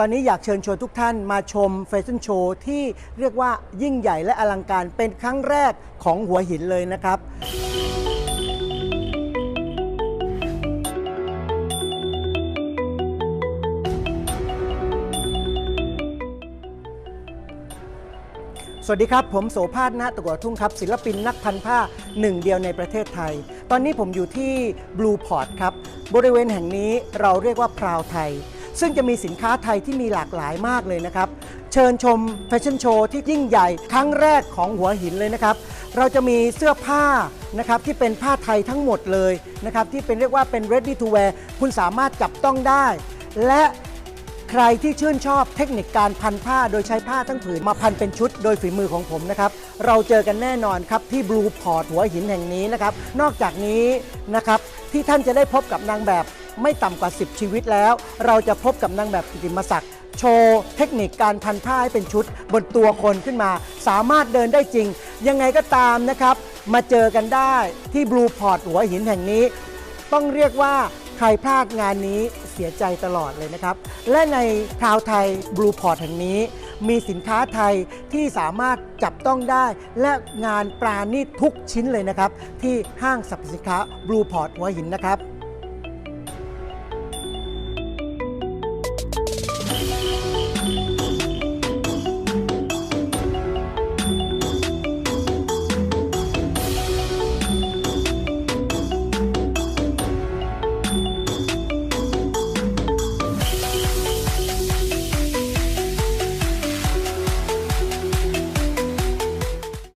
ตอนนี้อยากเชิญชวนทุกท่านมาชมแฟชั่นโชว์ที่เรียกว่ายิ่งใหญ่และอลังการเป็นครั้งแรกของหัวหินเลยนะครับ สวัสดีครับ ผมโสภาสณตะกัวทุ่งครับ ศิลปินนักพันผ้าหนึ่งเดียวในประเทศไทย ตอนนี้ผมอยู่ที่ Blue Port ครับ บริเวณแห่งนี้เราเรียกว่าพราวไทย ซึ่งจะมีสินค้าไทยที่มีหลากหลายมากเลยนะครับ เชิญชมแฟชั่นโชว์ที่ยิ่งใหญ่ครั้งแรกของหัวหินเลยนะครับ เราจะมีเสื้อผ้านะครับที่เป็นผ้าไทยทั้งหมดเลยนะครับที่เป็นเรียกว่าเป็น ready to wear คุณสามารถจับต้องได้ และใครที่ชื่นชอบเทคนิคการพันผ้าโดยใช้ผ้าทั้งผืนมาพันเป็นชุดโดยฝีมือของผมนะครับ เราเจอกันแน่นอนครับที่ Blue Port หัวหินแห่งนี้นะครับ นอกจากนี้นะครับที่ท่านจะได้พบกับนางแบบ ไม่ต่ำกว่า 10 ชีวิตแล้ว เราจะพบกับนางแบบกิติมศักดิ์โชว์เทคนิคการพันผ้าให้เป็นชุด บนตัวคนขึ้นมา สามารถเดินได้จริง ยังไงก็ตามนะครับ มาเจอกันได้ที่ Blue Port หัวหินแห่งนี้ ต้องเรียกว่าใครพลาดงานนี้เสียใจตลอดเลยนะครับ และในพราวไทยบลูพอร์ตแห่งนี้ มีสินค้าไทยที่สามารถจับต้องได้ และงานปราณีตทุกชิ้นเลยนะครับ ที่ห้างสรรพสินค้าบลูพอร์ตหัวหินนะครับ